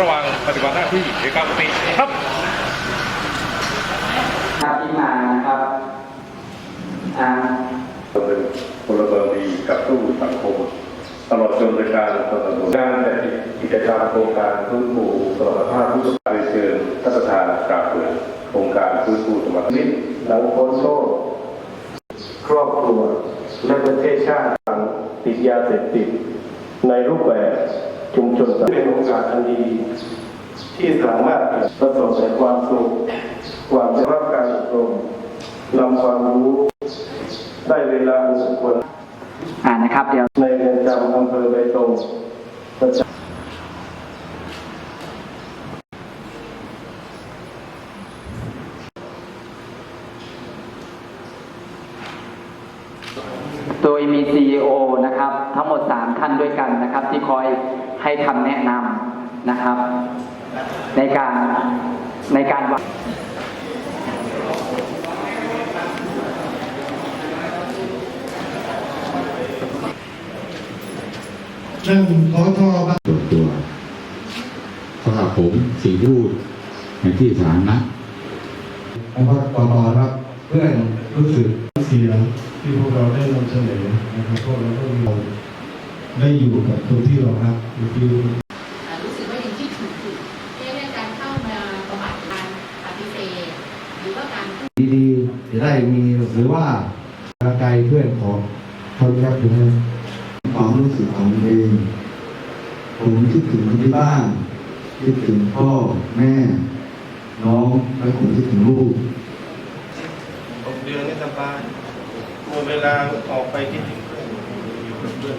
ระหว่างปฏิบัติหน้าที่ในการปกติครับครับที่มานะครับอ่าเป็นพลเมืองดีกับตู้สังคมตลอดจนในการสนับสนุนงานและกิจกรรมโครงการฟื้นฟูสมรรถภาพผู้ประกอบการเชิญท่านประธานกราบเปิดโครงการฟื้นฟูสมรรถภาพหลังพ้นโทษครอบครัวและประเทศชาติหลังติดยาเสพติดในรูปแบบ ชุมชนเป็นโอกาสอันดี ที่สามารถประสบแต่ความสุข ความได้รับการอบรมนำความรู้ ได้เวลาอันสมควรอ่านะครับ เดี๋ยวในเรือนจำอำเภอเบตงประโดยมี CEO นะครับ ทั้งหมด 3 ท่านด้วยกันนะครับ ที่คอย ให้คำแนะนำนะครับ ในการในการวางเรื่องขอทอบ้างส่วนตัวสำหรับผมสิ่งที่พูดในที่สาธารณะนะครับต่อมาครับเพื่อนรู้สึกเสียงที่พวกเราได้นำเสนอนะครับพวกเราก็มี ได้อยู่กับคนที่เรารักอยู่ที่รู้สึกว่ายังคิดถูกอยู่เรื่องการเข้ามาบำบัดการปฏิเสธหรือว่าการดีๆจะได้มีหรือว่าไกลเพื่อนของคนรักอยู่นั้นความรู้สึกของเองผมคิดถึงคนที่บ้านคิดถึงพ่อแม่ น้องและผมคิดถึงลูกำหกเดือนนี่สบายเมื่อเวลาออกไปคิดถึงเพื่อนอยู่กับเพื่อน